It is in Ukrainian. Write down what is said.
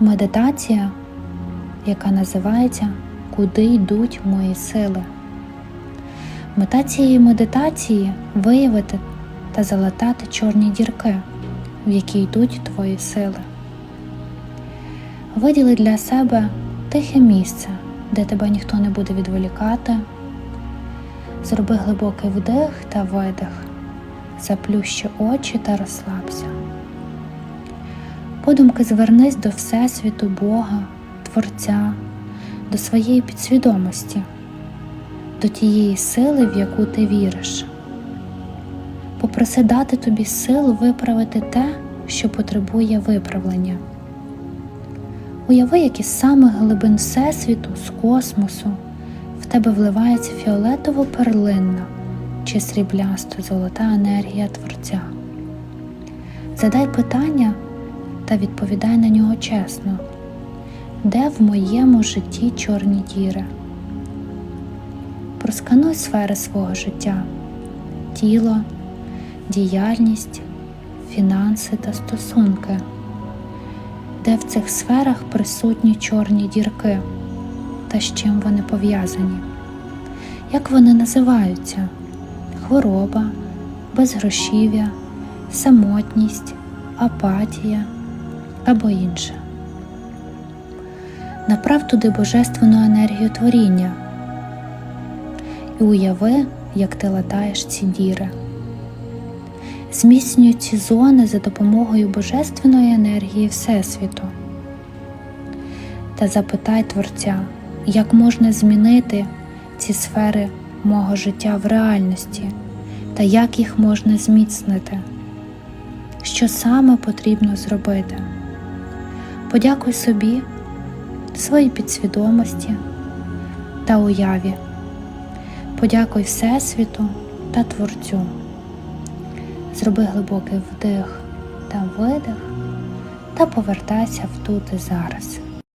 медитація, яка називається Куди йдуть мої сили. Мета цієї медитації виявити та залатати чорні дірки, в які йдуть твої сили. Виділи для себе тихе місце, де тебе ніхто не буде відволікати. Зроби глибокий вдих та видих, заплющи очі та розслабся. Подумки звернись до Всесвіту Бога, Творця, до своєї підсвідомості, до тієї сили, в яку ти віриш. Попроси дати тобі силу виправити те, що потребує виправлення. Уяви, як із самих глибин Всесвіту, з космосу, в тебе вливається фіолетово перлинна чи сріблясто золота енергія Творця. Задай питання та відповідай на нього чесно, де в моєму житті чорні діри? Проскануй сфери свого життя, тіло, діяльність, фінанси та стосунки, де в цих сферах присутні чорні дірки? Та з чим вони пов'язані, як вони називаються? Хвороба, безгрошів'я, самотність, апатія або інше. Направ туди божественну енергію творіння і уяви, як ти латаєш ці діри. Зміцнюй ці зони за допомогою божественної енергії Всесвіту. Та запитай Творця, як можна змінити ці сфери мого життя в реальності та як їх можна зміцнити, що саме потрібно зробити. Подякуй собі, своїй підсвідомості та уяві. Подякуй Всесвіту та Творцю. Зроби глибокий вдих та видих та повертайся в тут і зараз.